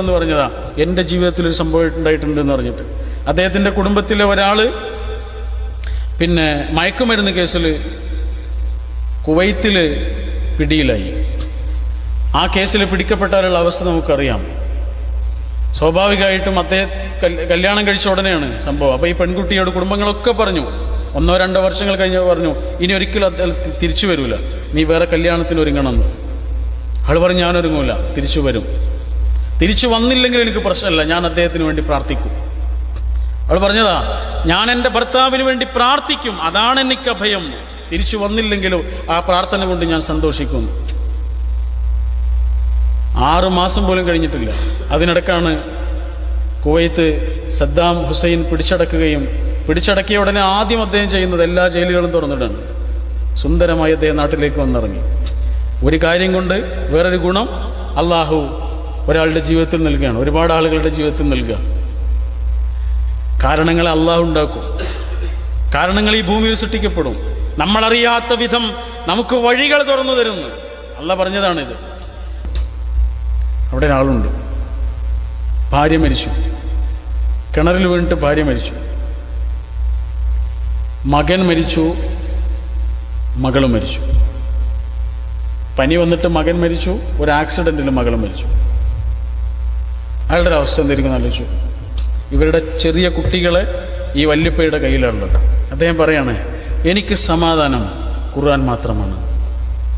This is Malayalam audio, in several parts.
എന്ന് പറഞ്ഞതാ എന്റെ ജീവിതത്തിൽ ഒരു സംഭവം ഉണ്ടായിട്ടുണ്ട് എന്ന് പറഞ്ഞിട്ട്. അദ്ദേഹത്തിന്റെ കുടുംബത്തിലെ ഒരാൾ പിന്നെ മയക്കുമരുന്ന് കേസിൽ കുവൈത്തിൽ പിടിയിലായി. ആ കേസിൽ പിടിക്കപ്പെട്ടാലുള്ള അവസ്ഥ നമുക്കറിയാം. സ്വാഭാവികമായിട്ടും അദ്ദേഹം കല്യാണം കഴിച്ച ഉടനെയാണ് സംഭവം. അപ്പോൾ ഈ പെൺകുട്ടിയോട് കുടുംബങ്ങളൊക്കെ പറഞ്ഞു ഒന്നോ രണ്ടോ വർഷങ്ങൾ കഴിഞ്ഞ് പറഞ്ഞു ഇനി ഒരിക്കലും തിരിച്ചു വരൂല. നീ വേറെ കല്യാണത്തിന് ഒരുങ്ങണം. അവൾ പറഞ്ഞു ഞാനൊരുങ്ങൂല. തിരിച്ചു വരും. തിരിച്ചു വന്നില്ലെങ്കിൽ എനിക്ക് പ്രശ്നമല്ല. ഞാൻ അദ്ദേഹത്തിന് വേണ്ടി പ്രാർത്ഥിക്കും. അവൾ പറഞ്ഞതാ ഞാൻ എന്റെ ഭർത്താവിന് വേണ്ടി പ്രാർത്ഥിക്കും. അതാണ് എനിക്ക് അഭയം. തിരിച്ചു വന്നില്ലെങ്കിലും ആ പ്രാർത്ഥന കൊണ്ട് ഞാൻ സന്തോഷിക്കും. ആറു മാസം പോലും കഴിഞ്ഞിട്ടില്ല. അതിനിടക്കാണ് കുവൈത്ത് സദ്ദാം ഹുസൈൻ പിടിച്ചടക്കുകയും പിടിച്ചടക്കിയ ഉടനെ ആദ്യം അദ്ദേഹം ചെയ്യുന്നത് എല്ലാ ജയിലുകളും തുറന്നിടാണ്. സുന്ദരമായി അദ്ദേഹം നാട്ടിലേക്ക് വന്നിറങ്ങി. ഒരു കാര്യം കൊണ്ട് വേറൊരു ഗുണം അള്ളാഹു ഒരാളുടെ ജീവിതത്തിൽ നൽകുകയാണ്. ഒരുപാട് ആളുകളുടെ ജീവിതത്തിൽ നൽകുക. കാരണങ്ങളെ അള്ളാഹു ഉണ്ടാക്കും. കാരണങ്ങൾ ഈ ഭൂമിയിൽ സൃഷ്ടിക്കപ്പെടും. നമ്മളറിയാത്ത വിധം നമുക്ക് വഴികൾ തുറന്നു തരുന്നു. അല്ല പറഞ്ഞതാണിത്. അവിടെ ഒരാളുണ്ട്. ഭാര്യ മരിച്ചു. കിണറിൽ വീണിട്ട് ഭാര്യ മരിച്ചു. മകൻ മരിച്ചു. മകൾ മരിച്ചു. പനി വന്നിട്ട് മകൻ മരിച്ചു. ഒരു ആക്സിഡന്റിൽ മകൾ മരിച്ചു. അയാളുടെ ഒരു അവസ്ഥ എന്തായിരിക്കും ആലോചിച്ചു. ഇവരുടെ ചെറിയ കുട്ടികളെ ഈ വല്യപ്പയുടെ കയ്യിലുള്ളത്. അദ്ദേഹം പറയാണ് എനിക്ക് സമാധാനം ഖുർആൻ മാത്രമാണ്.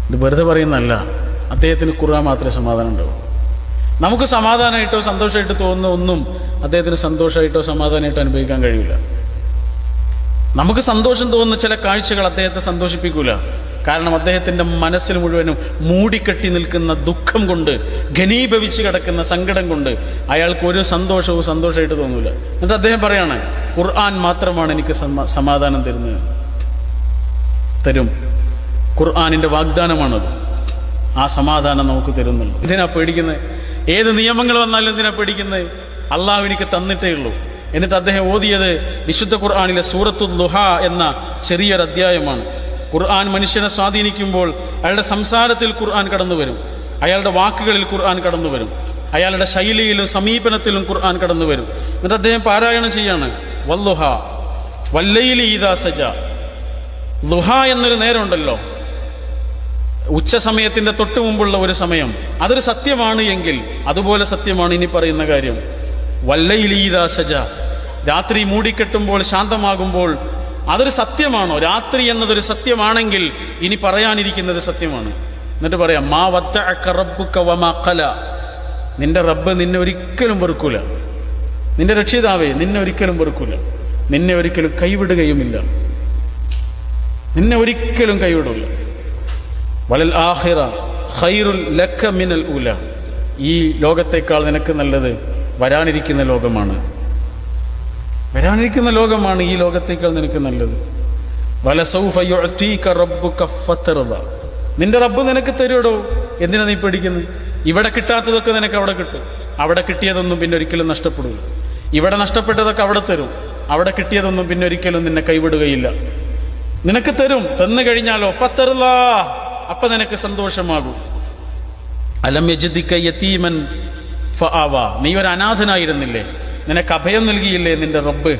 ഇത് വെറുതെ പറയുന്നതല്ല അദ്ദേഹത്തിന് ഖുർആൻ മാത്രമേ സമാധാനം ഉണ്ടാവൂ. നമുക്ക് സമാധാനമായിട്ടോ സന്തോഷമായിട്ടോ തോന്നുന്ന ഒന്നും അദ്ദേഹത്തിന് സന്തോഷമായിട്ടോ സമാധാനമായിട്ടോ അനുഭവിക്കാൻ കഴിയില്ല. നമുക്ക് സന്തോഷം തോന്നുന്ന ചില കാഴ്ചകൾ അദ്ദേഹത്തെ സന്തോഷിപ്പിക്കൂല. കാരണം അദ്ദേഹത്തിന്റെ മനസ്സിൽ മുഴുവനും മൂടിക്കെട്ടി നിൽക്കുന്ന ദുഃഖം കൊണ്ട് ഘനീഭവിച്ച് കിടക്കുന്ന സങ്കടം കൊണ്ട് അയാൾക്ക് ഒരു സന്തോഷവും സന്തോഷമായിട്ട് തോന്നില്ല എന്നിട്ട് അദ്ദേഹം പറയാണ് ഖുർആൻ മാത്രമാണ് എനിക്ക് സമാധാനം തരുന്നത്. തരും. ഖുർആാനിന്റെ വാഗ്ദാനമാണത്. ആ സമാധാനം നമുക്ക് തരുന്നുള്ളൂ എന്തിനാ പേടിക്കുന്നത് ഏത് നിയമങ്ങൾ വന്നാലും എന്തിനാ പേടിക്കുന്നത് അള്ളാഹു എനിക്ക് തന്നിട്ടേ ഉള്ളൂ. എന്നിട്ട് അദ്ദേഹം ഓതിയത് വിശുദ്ധ ഖുർആാനിലെ സൂറത്തു ലുഹ എന്ന ചെറിയൊരു അധ്യായമാണ് ഖുർആൻ മനുഷ്യനെ സ്വാധീനിക്കുമ്പോൾ അയാളുടെ സംസാരത്തിൽ ഖുർആൻ കടന്നു വരും. അയാളുടെ വാക്കുകളിൽ ഖുർആൻ കടന്നു വരും. അയാളുടെ ശൈലിയിലും സമീപനത്തിലും ഖുർആൻ കടന്നു വരും. എന്നിട്ട് അദ്ദേഹം പാരായണം ചെയ്യാണ്. വല്ലുഹ വല്ലയിലി ഈദാ സജ. ലുഹ എന്നൊരു നേരമുണ്ടല്ലോ. ഉച്ച സമയത്തിന്റെ തൊട്ട് മുമ്പുള്ള ഒരു സമയം. അതൊരു സത്യമാണ് എങ്കിൽ അതുപോലെ സത്യമാണ് ഇനി പറയുന്ന കാര്യം. വല്ലയിലീദാ സജ. രാത്രി മൂടിക്കെട്ടുമ്പോൾ ശാന്തമാകുമ്പോൾ അതൊരു സത്യമാണോ? രാത്രി എന്നതൊരു സത്യമാണെങ്കിൽ ഇനി പറയാനിരിക്കുന്നത് സത്യമാണ്. എന്നിട്ട് പറയാം മാ വത്തഅക റബ്ബുക വമാ ഖല. നിന്റെ റബ്ബ് നിന്നെ ഒരിക്കലും വെറുക്കൂല. നിന്റെ രക്ഷിതാവേ നിന്നെ ഒരിക്കലും വെറുക്കൂല. നിന്നെ ഒരിക്കലും കൈവിടുകയുമില്ല. നിന്നെ ഒരിക്കലും കൈവിടില്ല വലൽ ആഹിറ ഖൈറുൽ ലക്ക മിനൽ ഉല. ഈ ലോകത്തേക്കാൾ നിനക്ക് നല്ലത് വരാനിരിക്കുന്ന ലോകമാണ്. വരാനിരിക്കുന്ന ലോകമാണ് ഈ ലോകത്തേക്കാൾ നിനക്ക് നല്ലത്. നിന്റെ റബ്ബ് നിനക്ക് തരുടോ എന്തിനാ നീ പേടിക്കുന്നത് ഇവിടെ കിട്ടാത്തതൊക്കെ നിനക്ക് അവിടെ കിട്ടും. അവിടെ കിട്ടിയതൊന്നും പിന്നെ ഒരിക്കലും നഷ്ടപ്പെടില്ല ഇവിടെ നഷ്ടപ്പെട്ടതൊക്കെ അവിടെ തരും. അവിടെ കിട്ടിയതൊന്നും പിന്നെ ഒരിക്കലും നിന്നെ കൈവിടുകയില്ല. നിനക്ക് തരും. തന്നു കഴിഞ്ഞാലോ? ഫത്തറുള്ള അപ്പൊ നിനക്ക് സന്തോഷമാകും. അലം യജിദിക്ക യതീമൻ ആവാ. നീ ഒരു അനാഥനായിരുന്നില്ലേ? നിനക്ക് അഭയം നൽകിയില്ലേ നിന്റെ റബ്ബ്?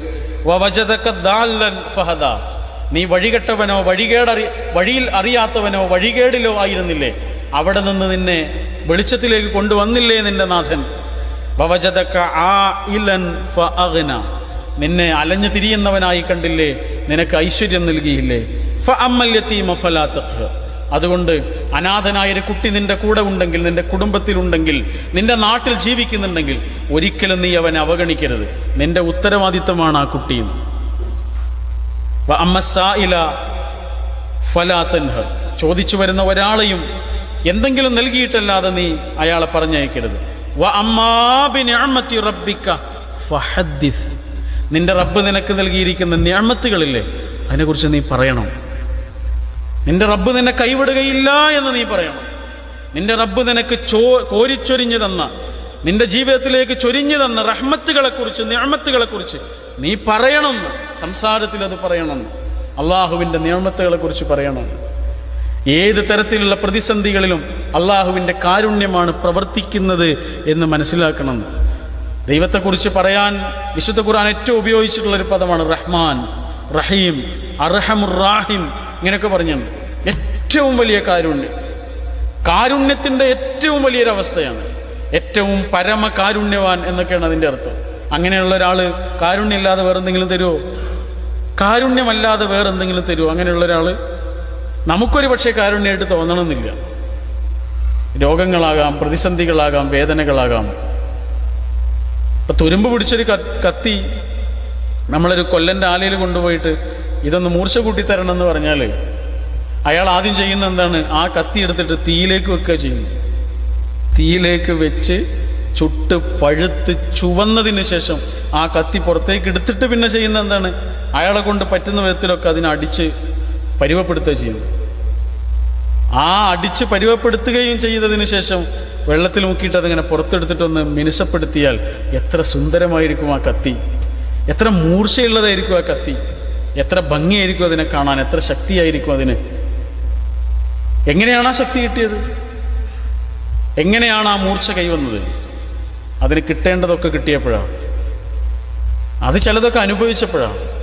നീ വഴികെട്ടവനോ വഴികേടറി വഴിയിൽ അറിയാത്തവനോ വഴികേടിലോ ആയിരുന്നില്ലേ? അവിടെ നിന്ന് നിന്നെ വെളിച്ചത്തിലേക്ക് കൊണ്ടുവന്നില്ലേ നിന്റെ നാഥൻ? നിന്നെ അലഞ്ഞു തിരിയുന്നവനായി കണ്ടില്ലേ? നിനക്ക് ഐശ്വര്യം നൽകിയില്ലേ? ഫഅമ്മൽ അമ്മല്യത്തി ഫലാ തഖ്ഹർ. അതുകൊണ്ട് അനാഥനായ ഒരു കുട്ടി നിന്റെ കൂടെ ഉണ്ടെങ്കിൽ നിന്റെ കുടുംബത്തിലുണ്ടെങ്കിൽ നിന്റെ നാട്ടിൽ ജീവിക്കുന്നുണ്ടെങ്കിൽ ഒരിക്കലും നീ അവനെ അവഗണിക്കരുത്. നിന്റെ ഉത്തരവാദിത്തമാണ് ആ കുട്ടിയും ചോദിച്ചു വരുന്ന ഒരാളെയും എന്തെങ്കിലും നൽകിയിട്ടല്ലാതെ നീ അയാളെ പറഞ്ഞയക്കരുത്. നിന്റെ റബ്ബ് നിനക്ക് നൽകിയിരിക്കുന്ന ഞാമത്തുകളില്ലേ അതിനെക്കുറിച്ച് നീ പറയണം. നിന്റെ റബ്ബ് നിന്നെ കൈവിടുകയില്ല എന്ന് നീ പറയണം. നിന്റെ റബ്ബ് നിനക്ക് ചോ കോരിച്ചൊരിഞ്ഞു തന്ന നിന്റെ ജീവിതത്തിലേക്ക് ചൊരിഞ്ഞു തന്ന റഹ്മത്തുകളെ കുറിച്ച് നിയമത്തുകളെ കുറിച്ച് നീ പറയണമെന്ന് സംസാരത്തിൽ അത് പറയണമെന്ന് അള്ളാഹുവിന്റെ നിയമത്തുകളെ കുറിച്ച് പറയണമെന്ന് ഏത് തരത്തിലുള്ള പ്രതിസന്ധികളിലും അള്ളാഹുവിന്റെ കാരുണ്യമാണ് പ്രവർത്തിക്കുന്നത് എന്ന് മനസ്സിലാക്കണം. ദൈവത്തെക്കുറിച്ച് പറയാൻ വിശുദ്ധ ഖുർആൻ ഏറ്റവും ഉപയോഗിച്ചിട്ടുള്ള ഒരു പദമാണ് റഹ്മാൻ റഹീം അർഹമുർ റാഹിം ഇങ്ങനെയൊക്കെ പറഞ്ഞിട്ടുണ്ട്. ഏറ്റവും വലിയ കാരുണ്യം. കാരുണ്യത്തിന്റെ ഏറ്റവും വലിയൊരവസ്ഥയാണ്. ഏറ്റവും പരമ കാരുണ്യവാൻ എന്നൊക്കെയാണ് അതിന്റെ അർത്ഥം. അങ്ങനെയുള്ള ഒരാൾ കാരുണ്യമില്ലാതെ വേറെന്തെങ്കിലും തരുമോ കാരുണ്യമല്ലാതെ വേറെന്തെങ്കിലും തരുമോ അങ്ങനെയുള്ള ഒരാൾ നമുക്കൊരു പക്ഷേ കാരുണ്യമായിട്ട് തോന്നണമെന്നില്ല. രോഗങ്ങളാകാം പ്രതിസന്ധികളാകാം വേദനകളാകാം. ഇപ്പൊ തുരുമ്പ് പിടിച്ചൊരു കത്തി നമ്മളൊരു കൊല്ലന്റെ ആലയിൽ കൊണ്ടുപോയിട്ട് ഇതൊന്ന് മൂർച്ച കൂട്ടി തരണം എന്ന് പറഞ്ഞാൽ അയാൾ ആദ്യം ചെയ്യുന്ന എന്താണ്? ആ കത്തി എടുത്തിട്ട് തീയിലേക്ക് വെക്കുക ചെയ്യുന്നു തീയിലേക്ക് വെച്ച് ചുട്ട് പഴുത്ത് ചുവന്നതിന് ശേഷം ആ കത്തി പുറത്തേക്ക് എടുത്തിട്ട് പിന്നെ ചെയ്യുന്ന എന്താണ്? അയാളെ കൊണ്ട് പറ്റുന്ന വിധത്തിലൊക്കെ അതിനെ അടിച്ച് പരുവപ്പെടുത്തുക ചെയ്യുന്നു ആ അടിച്ച് പരുവപ്പെടുത്തുകയും ചെയ്തതിന് ശേഷം വെള്ളത്തിൽ മുക്കിയിട്ട് അതിങ്ങനെ പുറത്തെടുത്തിട്ടൊന്ന് മിനുസപ്പെടുത്തിയാൽ എത്ര സുന്ദരമായിരിക്കും ആ കത്തി. എത്ര മൂർച്ചയുള്ളതായിരിക്കും ആ കത്തി. എത്ര ഭംഗിയായിരിക്കും അതിനെ കാണാൻ എത്ര ശക്തിയായിരിക്കും അതിന്. എങ്ങനെയാണ് ആ ശക്തി കിട്ടിയത്? എങ്ങനെയാണ് ആ മൂർച്ച കൈവന്നത്? അതിന് കിട്ടേണ്ടതൊക്കെ കിട്ടിയപ്പോഴാണ്. അത് ചിലതൊക്കെ അനുഭവിച്ചപ്പോഴാണ്.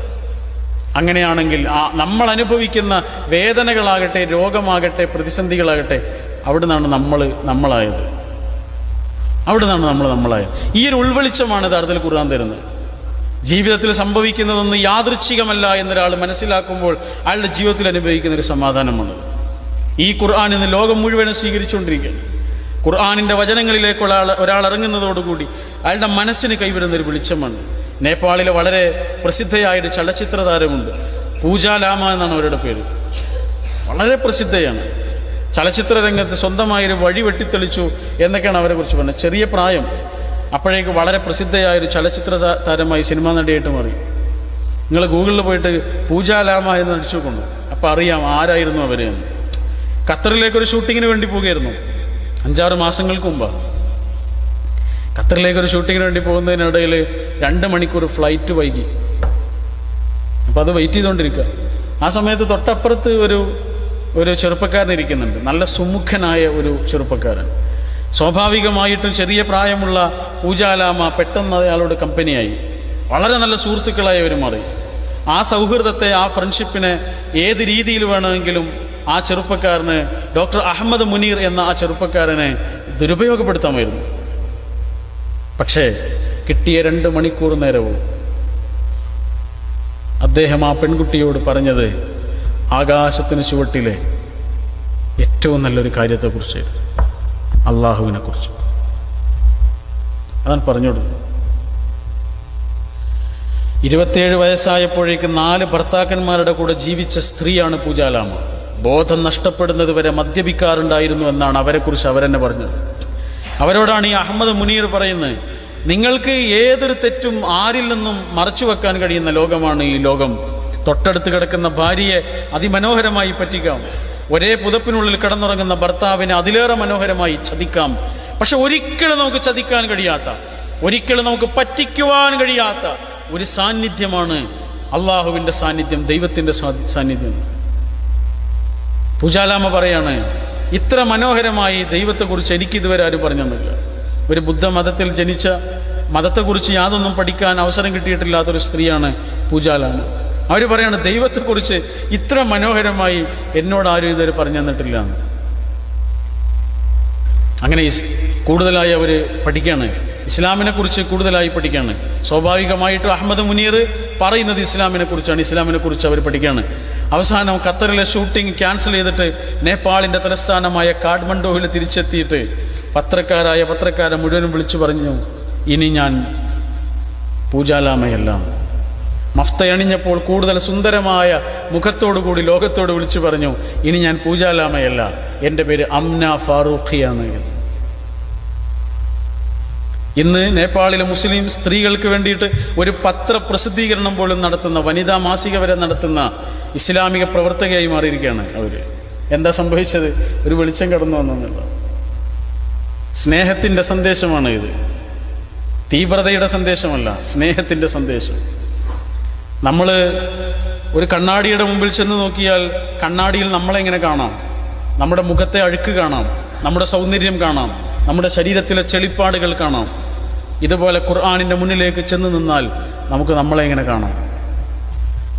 അങ്ങനെയാണെങ്കിൽ ആ നമ്മൾ അനുഭവിക്കുന്ന വേദനകളാകട്ടെ രോഗമാകട്ടെ പ്രതിസന്ധികളാകട്ടെ അവിടെ നിന്നാണ് നമ്മൾ നമ്മളായത്. അവിടെ നിന്നാണ് നമ്മൾ നമ്മളായത്. ഈ ഒരു ഉൾവെളിച്ചമാണ് യഥാർത്ഥത്തിൽ ഖുർആൻ തരുന്നത്. ജീവിതത്തിൽ സംഭവിക്കുന്നതൊന്നും യാദൃച്ഛികമല്ല എന്നൊരാൾ മനസ്സിലാക്കുമ്പോൾ അയാളുടെ ജീവിതത്തിൽ അനുഭവിക്കുന്ന ഒരു സമാധാനമാണ്. ഈ ഖുർആൻ ഇന്ന് ലോകം മുഴുവനും സ്വീകരിച്ചുകൊണ്ടിരിക്കുകയാണ്. ഖുർആാനിന്റെ വചനങ്ങളിലേക്കുള്ള ഒരാൾ ഇറങ്ങുന്നതോടുകൂടി അയാളുടെ മനസ്സിന് കൈവരുന്ന ഒരു വെളിച്ചമാണ്. നേപ്പാളിലെ വളരെ പ്രസിദ്ധയായ ഒരു ചലച്ചിത്ര താരമുണ്ട്. പൂജാലാമ എന്നാണ് അവരുടെ പേര്. വളരെ പ്രസിദ്ധയാണ്. ചലച്ചിത്ര രംഗത്ത് സ്വന്തമായൊരു വഴി വെട്ടിത്തെളിച്ചു എന്നൊക്കെയാണ് അവരെ കുറിച്ച് പറഞ്ഞത്. ചെറിയ പ്രായം. അപ്പോഴേക്ക് വളരെ പ്രസിദ്ധയായ ഒരു ചലച്ചിത്ര താരമായി സിനിമാ നടിയായിട്ട് മാറി. നിങ്ങൾ ഗൂഗിളിൽ പോയിട്ട് പൂജാലാമ എന്ന് അടിച്ചു കൊണ്ടു അപ്പോൾ അറിയാം ആരായിരുന്നു അവർ എന്ന്. ഖത്തറിലേക്ക് ഒരു ഷൂട്ടിങ്ങിന് വേണ്ടി പോവുകയായിരുന്നു അഞ്ചാറ് മാസങ്ങൾക്ക് മുമ്പ്. ഖത്തറിലേക്ക് ഒരു ഷൂട്ടിങ്ങിന് വേണ്ടി പോകുന്നതിനിടയിൽ രണ്ട് മണിക്കൂർ ഫ്ലൈറ്റ് വൈകി. അപ്പം അത് വെയിറ്റ് ചെയ്തുകൊണ്ടിരിക്കുക ആ സമയത്ത് തൊട്ടപ്പുറത്ത് ഒരു ഒരു ചെറുപ്പക്കാരൻ ഇരിക്കുന്നുണ്ട്. നല്ല സുമുഖനായ ഒരു ചെറുപ്പക്കാരൻ. സ്വാഭാവികമായിട്ടും ചെറിയ പ്രായമുള്ള പൂജാലാമ പെട്ടെന്ന് അയാളോട് കമ്പനിയായി. വളരെ നല്ല സുഹൃത്തുക്കളായി അവർ മാറി. ആ സൗഹൃദത്തെ ആ ഫ്രണ്ട്ഷിപ്പിനെ ഏത് രീതിയിൽ വേണമെങ്കിലും ആ ചെറുപ്പക്കാരന് ഡോക്ടർ അഹമ്മദ് മുനീർ എന്ന ആ ചെറുപ്പക്കാരനെ ദുരുപയോഗപ്പെടുത്താമായിരുന്നു. പക്ഷേ കിട്ടിയ രണ്ട് മണിക്കൂർ നേരവും അദ്ദേഹം ആ പെൺകുട്ടിയോട് പറഞ്ഞത് ആകാശത്തിന് ചുവട്ടിലെ ഏറ്റവും നല്ലൊരു കാര്യത്തെക്കുറിച്ച് അള്ളാഹുവിനെ കുറിച്ച് അതാണ് പറഞ്ഞോട്. ഇരുപത്തിയേഴ് വയസ്സായപ്പോഴേക്ക് നാല് ഭർത്താക്കന്മാരുടെ കൂടെ ജീവിച്ച സ്ത്രീയാണ് പൂജാലാമ. ബോധം നഷ്ടപ്പെടുന്നത് വരെ മദ്യപിക്കാറുണ്ടായിരുന്നു എന്നാണ് അവരെക്കുറിച്ച് അവരെന്നെ പറഞ്ഞത്. അവരോടാണ് ഈ അഹമ്മദ് മുനീർ പറയുന്നത് നിങ്ങൾക്ക് ഏതൊരു തെറ്റും ആരിൽ നിന്നും മറച്ചു വെക്കാൻ കഴിയുന്ന ലോകമാണ് ഈ ലോകം. തൊട്ടടുത്ത് കിടക്കുന്ന ഭാര്യയെ അതിമനോഹരമായി പറ്റിക്കാം. ഒരേ പുതപ്പിനുള്ളിൽ കിടന്നുറങ്ങുന്ന ഭർത്താവിനെ അതിലേറെ മനോഹരമായി ചതിക്കാം. പക്ഷെ ഒരിക്കലും നമുക്ക് ചതിക്കാൻ കഴിയാത്ത ഒരിക്കലും നമുക്ക് പറ്റിക്കുവാൻ കഴിയാത്ത ഒരു സാന്നിധ്യമാണ് അള്ളാഹുവിന്റെ സാന്നിധ്യം ദൈവത്തിന്റെ സാന്നിധ്യം. പൂജാലാമ പറയാണ് ഇത്ര മനോഹരമായി ദൈവത്തെക്കുറിച്ച് എനിക്ക് ഇതുവരെ ആരും പറഞ്ഞു തന്നില്ല ഒരു ബുദ്ധമതത്തിൽ ജനിച്ച മതത്തെക്കുറിച്ച് യാതൊന്നും പഠിക്കാൻ അവസരം കിട്ടിയിട്ടില്ലാത്തൊരു സ്ത്രീയാണ് പൂജാലാമ അവർ പറയാണ് ദൈവത്തെക്കുറിച്ച് ഇത്ര മനോഹരമായി എന്നോട് ആരും ഇതുവരെ പറഞ്ഞു തന്നിട്ടില്ല. അങ്ങനെ കൂടുതലായി അവർ പഠിക്കുകയാണ് ഇസ്ലാമിനെ കുറിച്ച് കൂടുതലായി പഠിക്കുകയാണ് സ്വാഭാവികമായിട്ടും അഹമ്മദ് മുനീർ പറയുന്നത് ഇസ്ലാമിനെ കുറിച്ചാണ് ഇസ്ലാമിനെ കുറിച്ച് അവർ പഠിക്കുകയാണ് അവസാനം ഖത്തറിലെ ഷൂട്ടിംഗ് ക്യാൻസൽ ചെയ്തിട്ട് നേപ്പാളിന്റെ തലസ്ഥാനമായ കാഠ്മണ്ഡുവിൽ തിരിച്ചെത്തിയിട്ട് പത്രക്കാരായ പത്രക്കാരെ മുഴുവനും വിളിച്ചു പറഞ്ഞു ഇനി ഞാൻ പൂജാലാമയല്ല മഫ്തയണിഞ്ഞപ്പോൾ കൂടുതൽ സുന്ദരമായ മുഖത്തോടുകൂടി ലോകത്തോട് വിളിച്ചു പറഞ്ഞു ഇനി ഞാൻ പൂജാലാമയല്ല എന്റെ പേര് അംന ഫാറൂഖിയാണ് എന്ന്. ഇന്ന് നേപ്പാളിലെ മുസ്ലിം സ്ത്രീകൾക്ക് വേണ്ടിയിട്ട് ഒരു പത്ര പ്രസിദ്ധീകരണം പോലും നടത്തുന്ന വനിതാ മാസിക വരെ നടത്തുന്ന ഇസ്ലാമിക പ്രവർത്തകയായി മാറിയിരിക്കുകയാണ് അവർ എന്താ സംഭവിച്ചത്? ഒരു വെളിച്ചം കടന്നു വന്നെന്നുള്ള സ്നേഹത്തിന്റെ സന്ദേശമാണ് ഇത്. തീവ്രതയുടെ സന്ദേശമല്ല സ്നേഹത്തിന്റെ സന്ദേശം. നമ്മൾ ഒരു കണ്ണാടിയുടെ മുമ്പിൽ ചെന്ന് നോക്കിയാൽ കണ്ണാടിയിൽ നമ്മളെങ്ങനെ കാണാം? നമ്മുടെ മുഖത്തെ അഴുക്ക് കാണാം നമ്മുടെ സൗന്ദര്യം കാണാം നമ്മുടെ ശരീരത്തിലെ ചെളിപ്പാടുകൾ കാണാം. ഇതുപോലെ ഖുർആാനിന്റെ മുന്നിലേക്ക് ചെന്ന് നിന്നാൽ നമുക്ക് നമ്മളെ എങ്ങനെ കാണാം.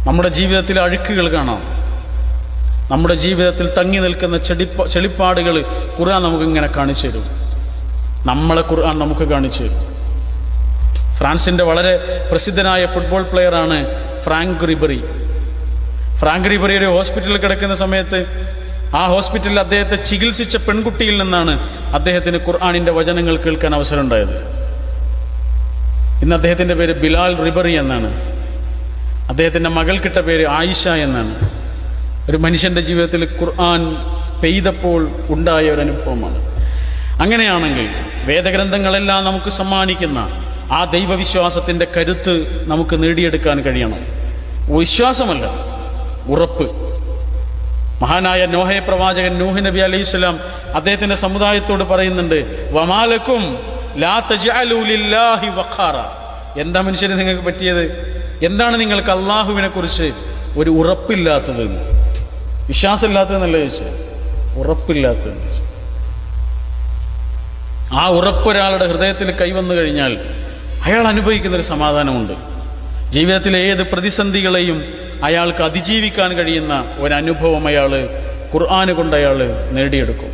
നമ്മുടെ ജീവിതത്തിലെ അഴുക്കുകൾ കാണാം. നമ്മുടെ ജീവിതത്തിൽ തങ്ങി നിൽക്കുന്ന ചെടിപ്പ ചെളിപ്പാടുകൾ ഖുർആൻ നമുക്ക് ഇങ്ങനെ കാണിച്ചു തരും. നമ്മളെ ഖുർആൻ നമുക്ക് കാണിച്ചു തരും. ഫ്രാൻസിന്റെ വളരെ പ്രസിദ്ധനായ ഫുട്ബോൾ പ്ലെയറാണ് ഫ്രാങ്ക് റിബറി. ഫ്രാങ്ക് റിബറി ഒരു ഹോസ്പിറ്റലിൽ കിടക്കുന്ന സമയത്ത് ആ ഹോസ്പിറ്റലിൽ അദ്ദേഹത്തെ ചികിത്സിച്ച പെൺകുട്ടിയിൽ നിന്നാണ് അദ്ദേഹത്തിന് ഖുർആാനിന്റെ വചനങ്ങൾ കേൾക്കാൻ അവസരം ഉണ്ടായത്. ഇന്ന് അദ്ദേഹത്തിന്റെ പേര് ബിലാൽ റിബറി എന്നാണ്. അദ്ദേഹത്തിന്റെ മകൾക്കിട്ട പേര് ആയിഷ എന്നാണ്. ഒരു മനുഷ്യന്റെ ജീവിതത്തിൽ ഖുർആൻ പെയ്തപ്പോൾ ഉണ്ടായ ഒരു അനുഭവമാണ്. അങ്ങനെയാണെങ്കിൽ വേദഗ്രന്ഥങ്ങളെല്ലാം നമുക്ക് സമ്മാനിക്കുന്ന ആ ദൈവവിശ്വാസത്തിന്റെ കരുത്ത് നമുക്ക് നേടിയെടുക്കാൻ കഴിയണം. വിശ്വാസമല്ല ഉറപ്പ്. മഹാനായ നോഹയ പ്രവാചകൻ നൂഹ് നബി അലൈഹി സ്വലാം അദ്ദേഹത്തിന്റെ സമുദായത്തോട് പറയുന്നുണ്ട് വമാലക്കും ലാ എന്താ മനുഷ്യന് നിങ്ങൾക്ക് പറ്റിയത്? എന്താണ് നിങ്ങൾക്ക് അള്ളാഹുവിനെ കുറിച്ച് ഒരു ഉറപ്പില്ലാത്തത്? വിശ്വാസമില്ലാത്തതെന്നല്ല ചോദിച്ചത് ഉറപ്പില്ലാത്തത് ആ ഉറപ്പൊരാളുടെ ഹൃദയത്തിൽ കൈവന്നു കഴിഞ്ഞാൽ അയാൾ അനുഭവിക്കുന്നൊരു സമാധാനമുണ്ട്. ജീവിതത്തിലെ ഏത് പ്രതിസന്ധികളെയും അയാൾക്ക് അതിജീവിക്കാൻ കഴിയുന്ന ഒരനുഭവം അയാൾ ഖുർആാന് കൊണ്ട് അയാൾ നേടിയെടുക്കും.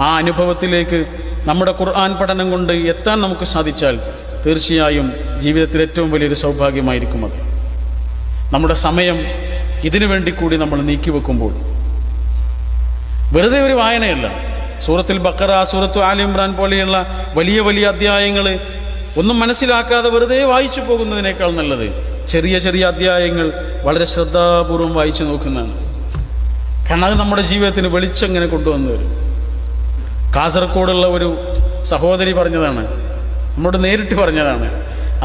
ആ അനുഭവത്തിലേക്ക് നമ്മുടെ ഖുർആൻ പഠനം കൊണ്ട് എത്താൻ നമുക്ക് സാധിച്ചാൽ തീർച്ചയായും ജീവിതത്തിൽ ഏറ്റവും വലിയൊരു സൗഭാഗ്യമായിരിക്കും അത്. നമ്മുടെ സമയം ഇതിനു വേണ്ടി കൂടി നമ്മൾ നീക്കി വെക്കുമ്പോൾ വെറുതെ ഒരു വായനയല്ല. സൂറത്തിൽ ബക്കറ സൂറത്തു ആലി ഇമ്രാൻ പോലെയുള്ള വലിയ വലിയ അധ്യായങ്ങൾ ഒന്നും മനസ്സിലാക്കാതെ വെറുതെ വായിച്ചു പോകുന്നതിനേക്കാൾ നല്ലത് ചെറിയ ചെറിയ അധ്യായങ്ങൾ വളരെ ശ്രദ്ധാപൂർവം വായിച്ചു നോക്കുന്നതാണ്. കാരണം അത് നമ്മുടെ ജീവിതത്തിന് വെളിച്ചം ഇങ്ങനെ കൊണ്ടുവന്നു വരും കാസർഗോഡുള്ള ഒരു സഹോദരി പറഞ്ഞതാണ് നമ്മോട് നേരിട്ട് പറഞ്ഞതാണ്.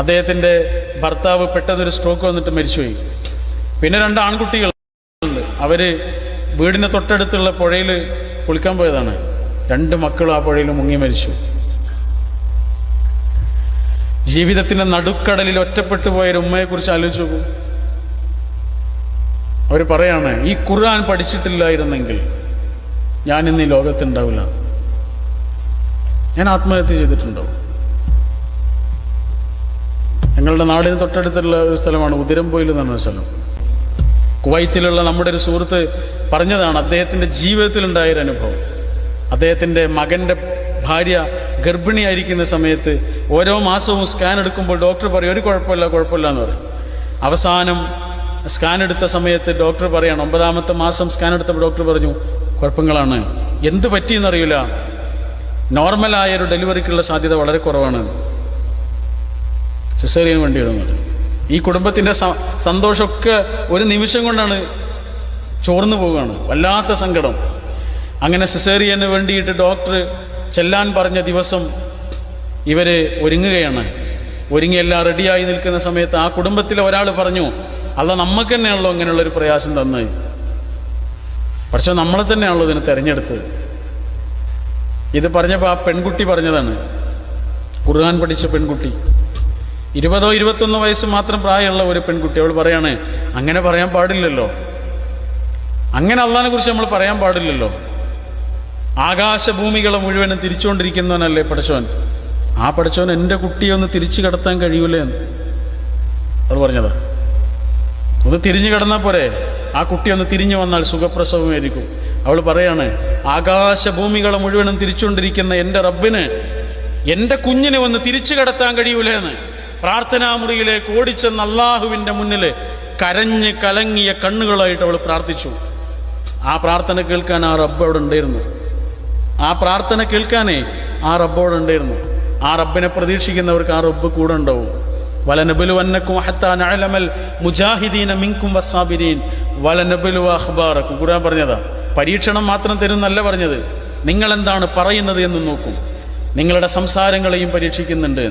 അദ്ദേഹത്തിന്റെ ഭർത്താവ് പെട്ടെന്നൊരു സ്ട്രോക്ക് വന്നിട്ട് മരിച്ചുപോയി. പിന്നെ രണ്ട് ആൺകുട്ടികളുണ്ട് അവർ വീടിന് തൊട്ടടുത്തുള്ള പുഴയിൽ കുളിക്കാൻ പോയതാണ്. രണ്ട് മക്കളും ആ പുഴയിൽ മുങ്ങി മരിച്ചു. ജീവിതത്തിന്റെ നടുക്കടലിൽ ഒറ്റപ്പെട്ടു പോയ ഒരു ഉമ്മയെക്കുറിച്ച് ആലോചിച്ചു നോക്കൂ. അവർ പറയാണ് ഈ ഖുർആൻ പഠിച്ചിട്ടില്ലായിരുന്നെങ്കിൽ ഞാൻ ഇന്ന് ഈ ലോകത്തുണ്ടാവില്ല ഞാൻ ആത്മഹത്യ ചെയ്തിട്ടുണ്ടാവും ഞങ്ങളുടെ നാടിന് തൊട്ടടുത്തുള്ള ഒരു സ്ഥലമാണ് ഉദിരംപോയിൽ എന്ന് പറഞ്ഞ സ്ഥലം. കുവൈത്തിലുള്ള നമ്മുടെ ഒരു സുഹൃത്ത് പറഞ്ഞതാണ് അദ്ദേഹത്തിന്റെ ജീവിതത്തിലുണ്ടായൊരു അനുഭവം. അദ്ദേഹത്തിന്റെ മകന്റെ ഭാര്യ ഗർഭിണിയായിരിക്കുന്ന സമയത്ത് ഓരോ മാസവും സ്കാൻ എടുക്കുമ്പോൾ ഡോക്ടർ പറയും ഒരു കുഴപ്പമില്ല കുഴപ്പമില്ല എന്ന് പറയും. അവസാനം സ്കാൻ എടുത്ത സമയത്ത് ഡോക്ടർ പറയാണ് ഒമ്പതാമത്തെ മാസം സ്കാൻ എടുത്തപ്പോൾ ഡോക്ടർ പറഞ്ഞു കുഴപ്പങ്ങളാണ്. എന്ത് പറ്റിയെന്നറിയില്ല നോർമലായ ഒരു ഡെലിവറിക്കുള്ള സാധ്യത വളരെ കുറവാണ്. സിസേറിയൻ വേണ്ടി വരുന്നത് ഈ കുടുംബത്തിന്റെ സന്തോഷമൊക്കെ ഒരു നിമിഷം കൊണ്ടാണ് ചോർന്നു പോവുകയാണ്. വല്ലാത്ത സങ്കടം. അങ്ങനെ സിസേറിയന് വേണ്ടിയിട്ട് ഡോക്ടർ ചെല്ലാൻ പറഞ്ഞ ദിവസം ഇവർ ഒരുങ്ങുകയാണ്. ഒരുങ്ങി എല്ലാം റെഡിയായി നിൽക്കുന്ന സമയത്ത് ആ കുടുംബത്തിലെ ഒരാൾ പറഞ്ഞു അല്ല നമുക്ക് തന്നെയാണല്ലോ ഇങ്ങനെയുള്ള ഒരു പ്രയാസം തന്നത്. പക്ഷെ നമ്മളെ തന്നെയാണല്ലോ ഇതിനെ തെരഞ്ഞെടുത്തത്. ഇത് പറഞ്ഞപ്പോൾ ആ പെൺകുട്ടി പറഞ്ഞതാണ്. ഖുർആൻ പഠിച്ച പെൺകുട്ടി. ഇരുപതോ ഇരുപത്തൊന്നോ വയസ്സ് മാത്രം പ്രായമുള്ള ഒരു പെൺകുട്ടി. അവൾ പറയാണ് അങ്ങനെ പറയാൻ പാടില്ലല്ലോ. അങ്ങനെ അള്ളാഹിനെ കുറിച്ച് നമ്മൾ പറയാൻ പാടില്ലല്ലോ. ആകാശഭൂമികളെ മുഴുവനും തിരിച്ചുകൊണ്ടിരിക്കുന്നവനല്ലേ പഠിച്ചവൻ ആ പഠിച്ചവൻ എന്റെ കുട്ടിയെ ഒന്ന് തിരിച്ചു കടത്താൻ കഴിയൂലേ എന്ന്. അവൾ പറഞ്ഞതാ. ഒന്ന് തിരിഞ്ഞു കിടന്നാൽ പോരെ? ആ കുട്ടി ഒന്ന് തിരിഞ്ഞു വന്നാൽ സുഖപ്രസവമായിരിക്കും. അവൾ പറയാണ് ആകാശഭൂമികളെ മുഴുവനും തിരിച്ചുകൊണ്ടിരിക്കുന്ന എന്റെ റബ്ബിന് എന്റെ കുഞ്ഞിനെ ഒന്ന് തിരിച്ചു കടത്താൻ കഴിയൂലേന്ന് പ്രാർത്ഥനാമുറിയിലേക്ക് ഓടിച്ചെന്ന് അള്ളാഹുവിന്റെ മുന്നിൽ കരഞ്ഞ് കലങ്ങിയ കണ്ണുകളായിട്ട് അവൾ പ്രാർത്ഥിച്ചു. ആ പ്രാർത്ഥന കേൾക്കാൻ ആ റബ്ബ് അവിടെ ഉണ്ടായിരുന്നു. ആ പ്രാർത്ഥന കേൾക്കാനേ ആ റബ്ബ് അവിടെ ഉണ്ടായിരുന്നു. ആ റബ്ബിനെ പ്രതീക്ഷിക്കുന്നവർക്ക് ആ റബ്ബ് കൂടെ ഉണ്ടാവും. വലനബിലുവന്നക്കും ഹത്താ നഅലമൽ മുജാഹിദീന മിങ്കും വസാബിരീൻ വലനബിലു അഖ്ബാറക്കും. ഖുർആൻ പറഞ്ഞതാ പരീക്ഷണം മാത്രം തരുന്നല്ല പറഞ്ഞത്. നിങ്ങളെന്താണ് പറയുന്നത് എന്ന് നോക്കും. നിങ്ങളുടെ സംസാരങ്ങളെയും പരീക്ഷിക്കുന്നുണ്ട്.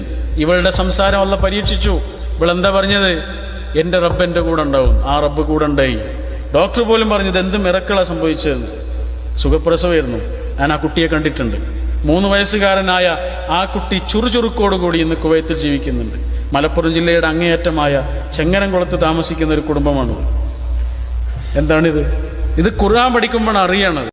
ഇവളുടെ സംസാരം അല്ല പരീക്ഷിച്ചു. ഇവളെന്താ പറഞ്ഞത്? എന്റെ റബ്ബ് എന്റെ കൂടെ ഉണ്ടാവും. ആ റബ്ബ് കൂടെ ഉണ്ടായി. ഡോക്ടർ പോലും പറഞ്ഞത് എന്ത് മിറക്കളാണ് സംഭവിച്ചതെന്ന്. സുഖപ്രസവമായിരുന്നു. ഞാൻ ആ കുട്ടിയെ കണ്ടിട്ടുണ്ട്. മൂന്ന് വയസ്സുകാരനായ ആ കുട്ടി ചുറുചുറുക്കോടുകൂടി ഇന്ന് കുവൈത്തിൽ ജീവിക്കുന്നുണ്ട്. മലപ്പുറം ജില്ലയുടെ അങ്ങേയറ്റമായ ചെങ്ങരംകുളത്ത് താമസിക്കുന്ന ഒരു കുടുംബമാണ് എന്താണിത്? ഇത് ഖുർആൻ പഠിക്കുമ്പോഴാണ് അറിയണത്.